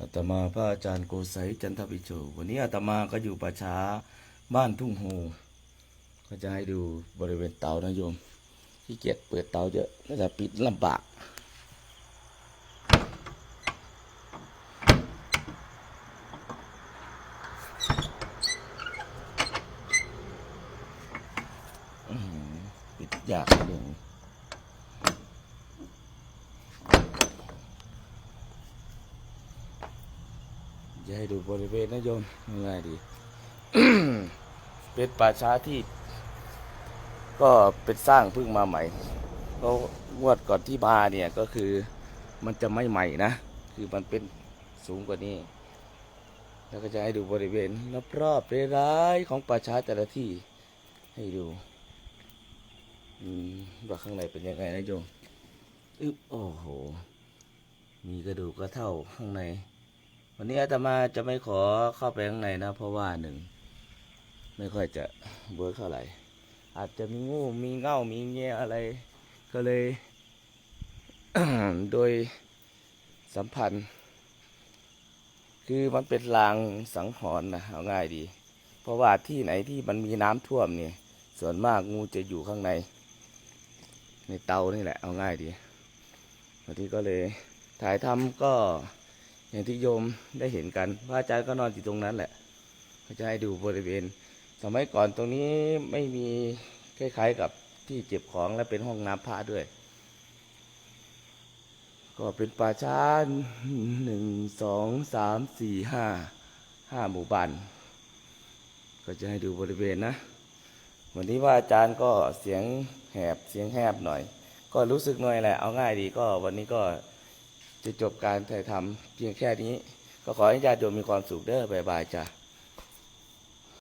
อาตมาพระอาจารย์โกไสยจันทวิโชวันนี้อาตมาก็อยู่ป่าช้าบ้านทุ่งโฮก็จะให้ดูบริเวณเตานะโยมที่เกียจเปิดเตาเยอะก็จะปิดลำบากอื้อหือปิดยากเรื่อ จะให้ดูบริเวณนะโยมง่ายดี เป็นป่าช้าที่ ก็เป็นสร้างเพิ่งมาใหม่ก็งวดก่อนที่มาเนี่ยก็คือมันจะไม่ใหม่นะ คือมันเป็นสูงกว่านี้ แล้วก็จะให้ดูบริเวณรอบๆร้ายของป่าช้าแต่ละที่ให้ดูอืมว่าข้างในเป็นยังไงนะโยมอึ๊บโอ้โห มีกระดูกกระเท่าข้างใน วันนี้อาตมาจะไม่ขอเข้าไปข้างในนะ เพราะว่าหนึ่งไม่ค่อยจะเวิร์กเท่าไหร่ อาจจะมีงูมีเง่ามีเงี้ยอะไร ก็เลย โดยสัมพันธ์ คือมันเป็นลางสังหรณ์นะเอาง่ายดี เพราะว่าที่ไหนที่มันมีน้ำท่วมเนี่ย ส่วนมากงูจะอยู่ข้างใน ในเตานี่แหละเอาง่ายดีวันนี้ก็เลยถ่ายทำก็ อย่างที่โยมได้เห็นกันพระอาจารย์ก็นอนอยู่ตรงนั้นแหละก็จะให้ดูบริเวณ สมัยก่อนตรงนี้ไม่มีคล้ายๆกับที่เก็บของและเป็นห้องน้ำพระด้วย ก็เป็นป่าช้าหนึ่งสองสามสี่ห้าห้าหมู่บ้านก็จะให้ดูบริเวณนะ วันนี้ว่าอาจารย์ก็เสียงแหบเสียงแหบหน่อย ก็รู้สึกหน่อยแหละเอาง่ายดีก็วันนี้ก็ จะจบการถ่ายทำเพียงแค่นี้ ก็ขอให้ญาติโยมมีความสุขเด้อบ๊ายบายจ้ะ